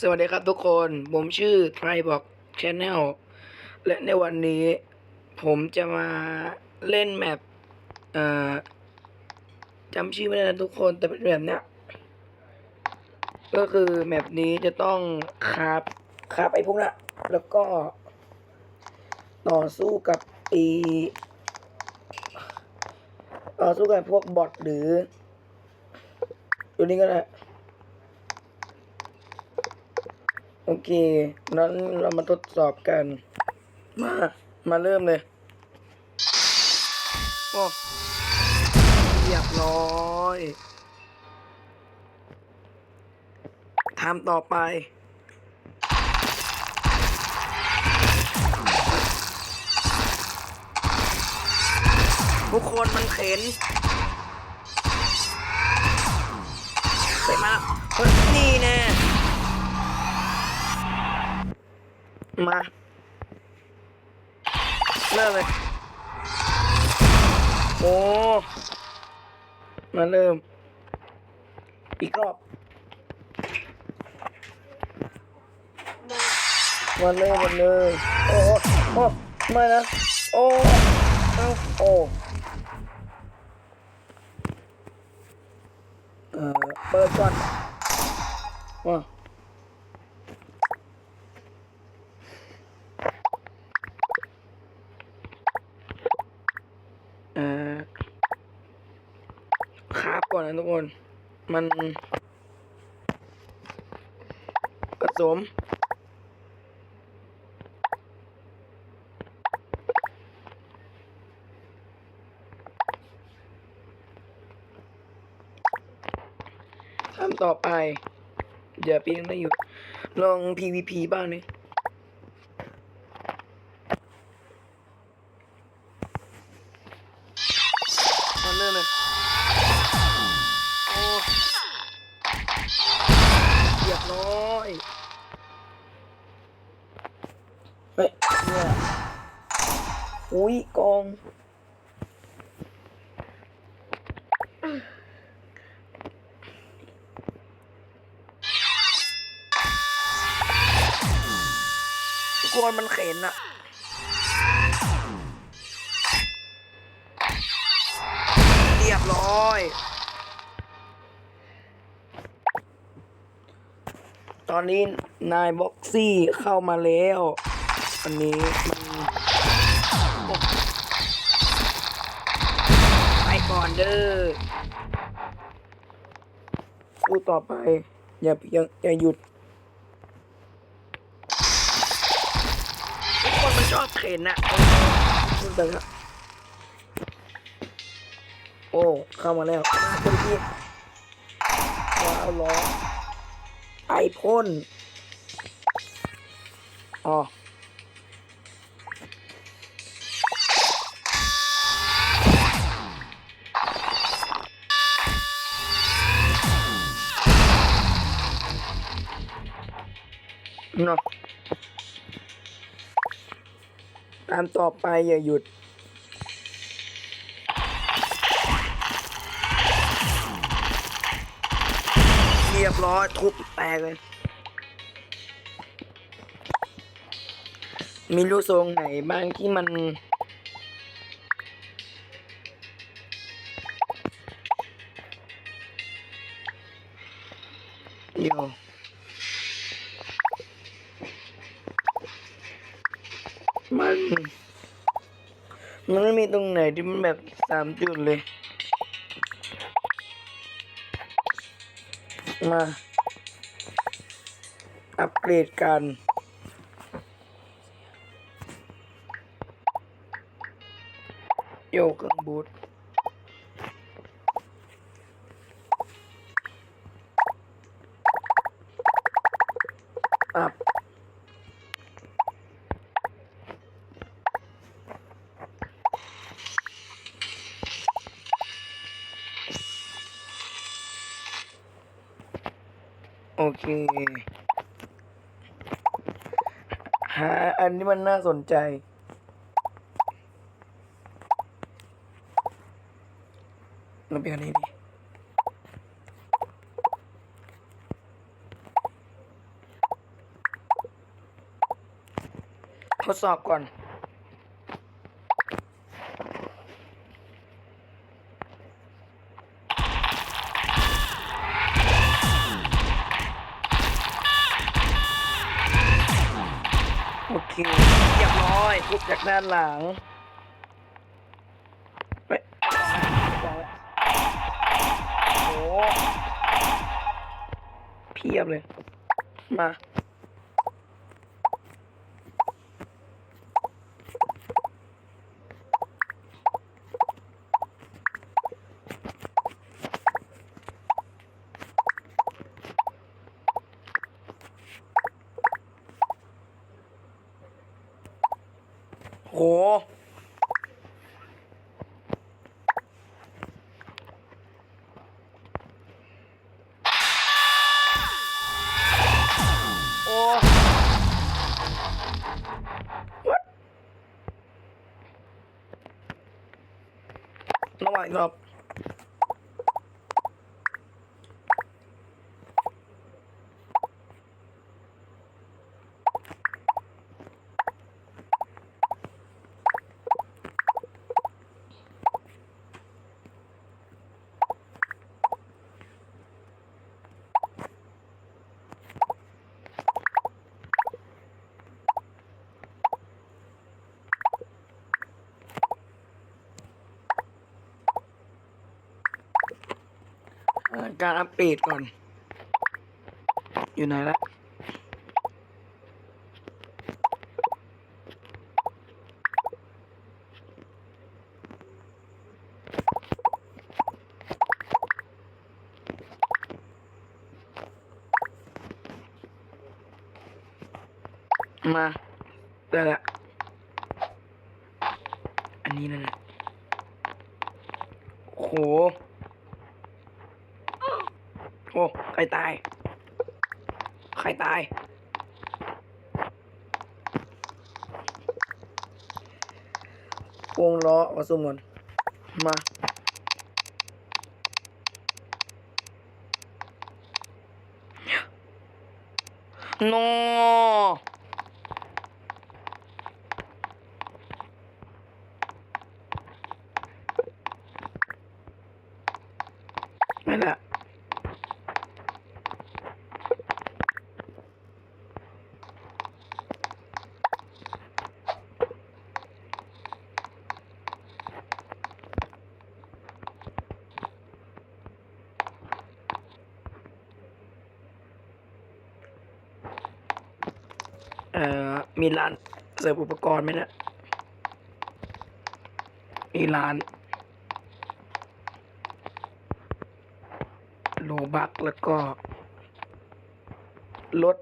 สวัสดีครับทุกคน ผมชื่อ t r i b o x Channel และในวันนี้ผมจะมาเล่นแมปเอ่อจำชื่อไม่ได้นะทุกคนแต่เป็นแบบเนี้ยก็คือแมปนี้จะต้องคาบคาบไอ้พวกนั้นแล้วก็ ต่อสู้กับอีต่อสู้กับพวกบอทหรือตัวนี้ก็ได้ โอเคนั้นเรามาทดสอบกัน มา มาเริ่มเลย โอ้เรียบร้อยทำต่อไปทุกคนมันเข็นเสร็จมาแล้วนี่แน่ มา เริ่มเลย โอ้ มาเริ่ม อีกรอบ มาเริ่มมาเลย โอ้โอ้ไมานะ โอ้เอ้าโอ้เออเปิดก่อนว้า เอ่อคราบ ก่อนนะทุกคน มันผสมทำต่อไป เดี๋ยวปีนได้อยู่ ลอง PVP บ้างนี่ กวมันเข็นอะเรียบร้อย ตอนนี้นายบ็อกซี่เข้ามาแล้วอันนี้มันไปก่อนเด้อสู้ต่อไป อย่าเพียงอย่าหยุด ทุกคนมัน ชอบเข็นอะพูดไปแล้วโอ้ เข้ามาแล้วคุณพี่ว้าวล้อไอพ่นอ๋อเนาะ ตามต่อไปอย่าหยุด เรียบร้อยทุบแตกเลย มีลูกทรงไหนบ้างที่มัน ตรงไหนที่มันแบบสามจุดเลย มา อัปเกรดกันโยกเครื่องบูท คหาอันนี้มันน่าสนใจเราไปกันนี้ดีทดสอบก่อน ด้านหลังไปโอ้เพียบเลย มา โห โอ้ What ระ กาการอัปเดตก่อน อยู่ไหนละมาได้ละ อันนี้นั่นแหละโอ้โห โอ้ ใคร ตาย ใครตาย วงล้อวัสมุนมาโนไม่ละ เอ่อ มีร้านเสริมอุปกรณ์ไหมเนะมีร้านโลบักแล้วก็ รถ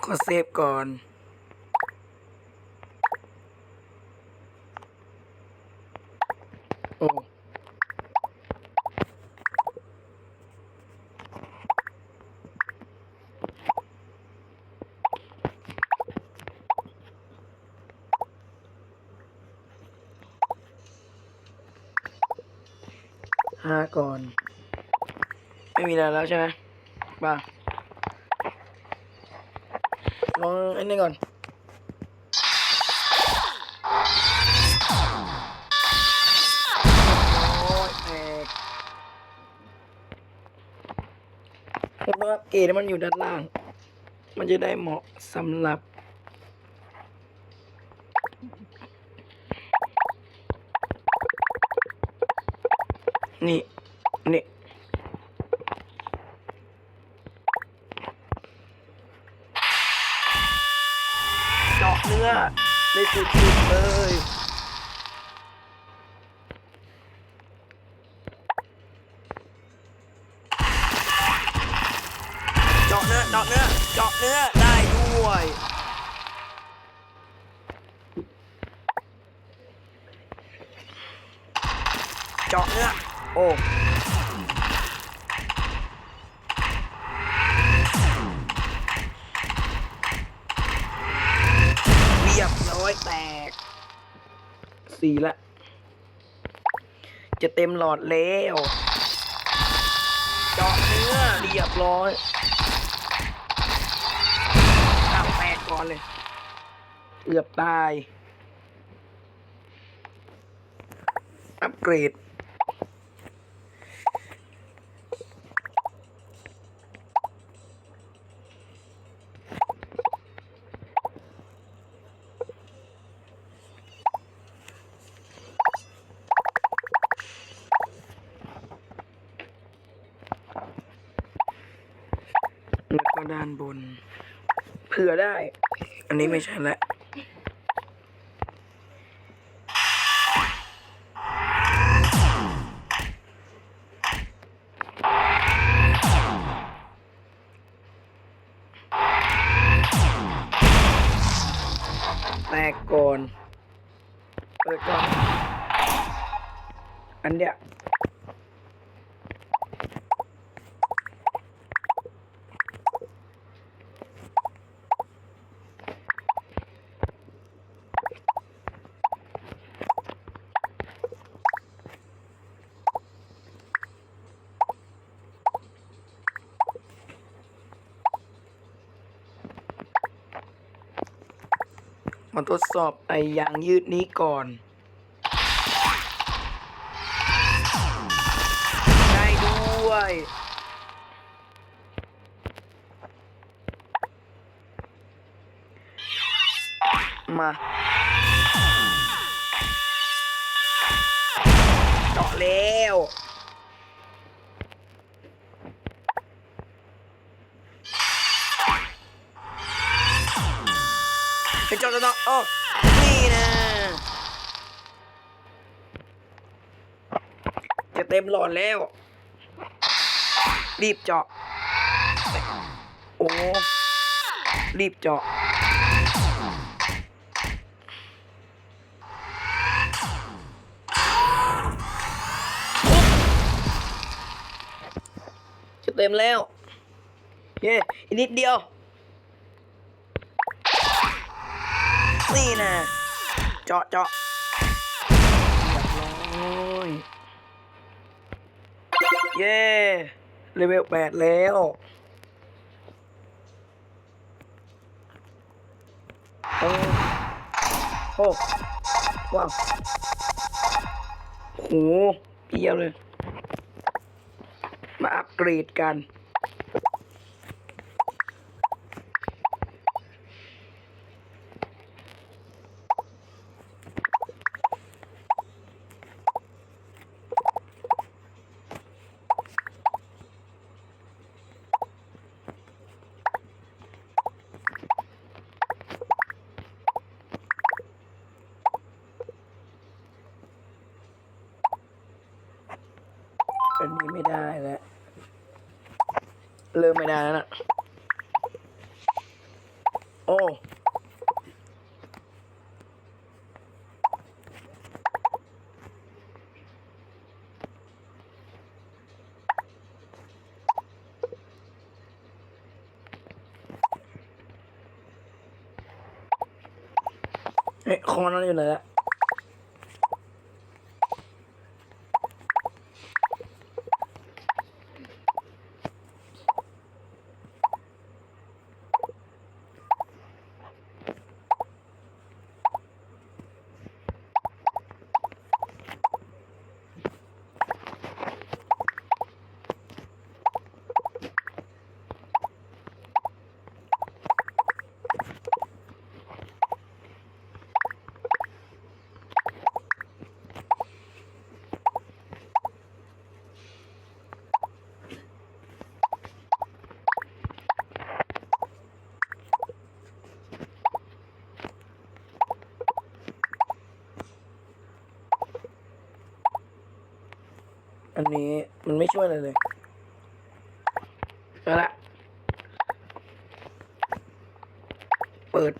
ข อเซฟก่อน โอ้ห้าก่อน ไม่มีอะไรแล้วใช่ไหมบ้า ลองอ้นี่ก่อนโอ้ยแตกผมต้องอัปเกรดให้มันอยู่ด้านล่าง มันจะได้เหมาะสำหรับนี่ เจาะเนื้อได้สุดๆเลย อยแตก สี่ละ จะเต็มหลอดแล้ว เจาะเนื้อเรียบร้อยตับแตกก่อนเลย เกือบตาย อัปเกรด แล้วก็ด้านบน เผื่อได้ อันนี้ไม่ใช่แล้ว มาทดสอบไอยางยืดนี้ก่อน ได้ด้วย มาเจาะแล้ว เนเจะเจาะเจาะโอ้นี่นะจะเต็มหลอดแล้ว รีบเจาะ โอ้ รีบเจาะจะเต็มแล้ว เย้อีกนิดเดียว นี่นะเจาะเจาะเรียบร้อยเย้เลเวลแปดแล้วโอ้โหว้าวโหเพียบเลย มาอัปเกรดกันอัน เริ่มไม่ได้แล้วนะโอ้เอ๊ะคอนั่นอยู่ไหนละ อันนี้ มันไม่ช่วยอะไรเลยเอาละปิด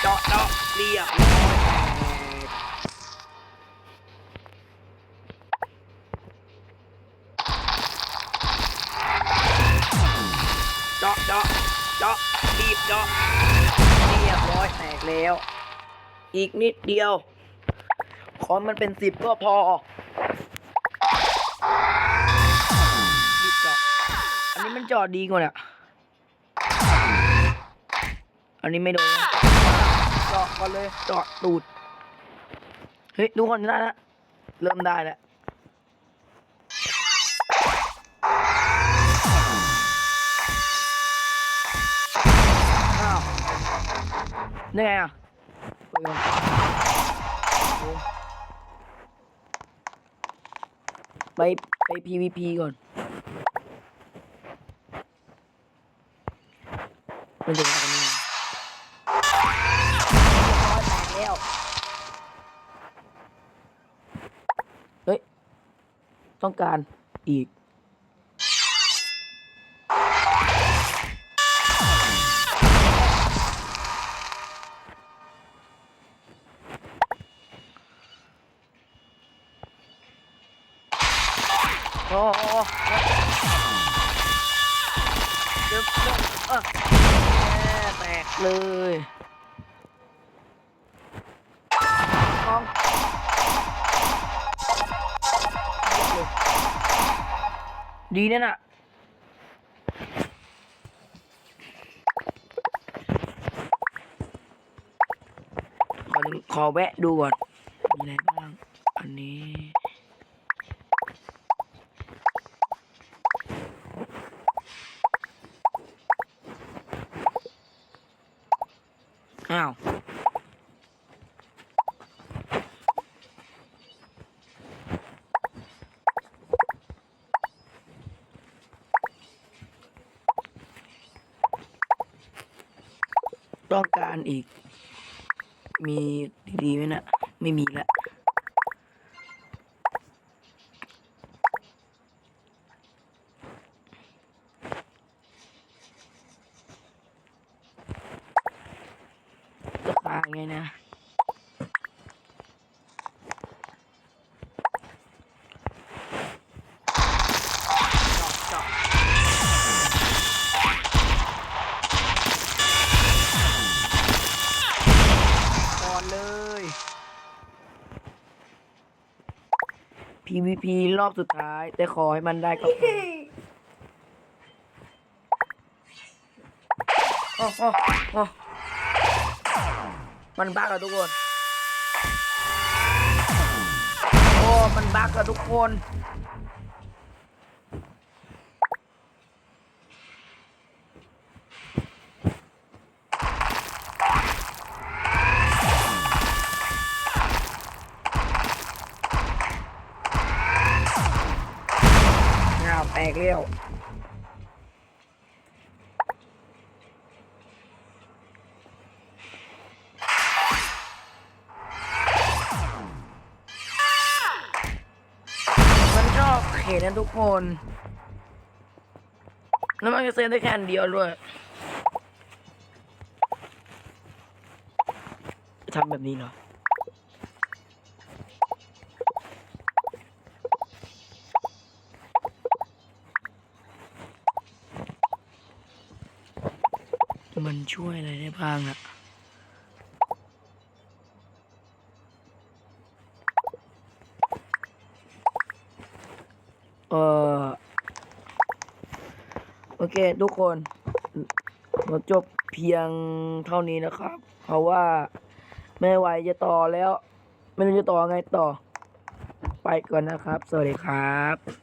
เจาะเจาะเรียบร้อยเจาะเจาะเจาะรีบเจาะเรียบร้อยแตกแล้ว อีกนิดเดียว ขอมันเป็นสิบก็พออันนี้มันจาะดีกว่าเนี่ยอันนี้ไม่โดนเจาะก่อนเลยเจาะตูด เฮ้ยทุกคนได้แล้วเริ่มได้แล้วอ้าวนี่ไงอะ ไปไป PVP ก่อน มันจะมากันนี่เรียบร้อยแตกแล้วเฮ้ย ต้องการอีก โอ้โหเจ็บเจ็บเออแม่แตกเลยมองดีนั่นน่ะขอขอแวะดูก่อน มีอะไรบ้าง อันนี้ อ้าว ต้องการอีก มีดีๆไหมนะ ไม่มีละ รอบสุดท้าย แต่ขอให้มันได้ก็พอโอ้โอ้โอ้มันบักอะทุกคน โอ้ มันบักอะทุกคน แล้วมันชอบเข็นนะทุกคนแล้วมันจะเซฟได้แค่นเดียวด้วยทำแบบนี้เหรอ มันช่วยอะไรได้บ้างอะเออโอเค ทุกคนเราจบเพียงเท่านี้นะครับ เพราะว่าไม่ไหวจะต่อแล้ว ไม่รู้จะต่อไงต่อ ไปก่อนนะครับ สวัสดีครับ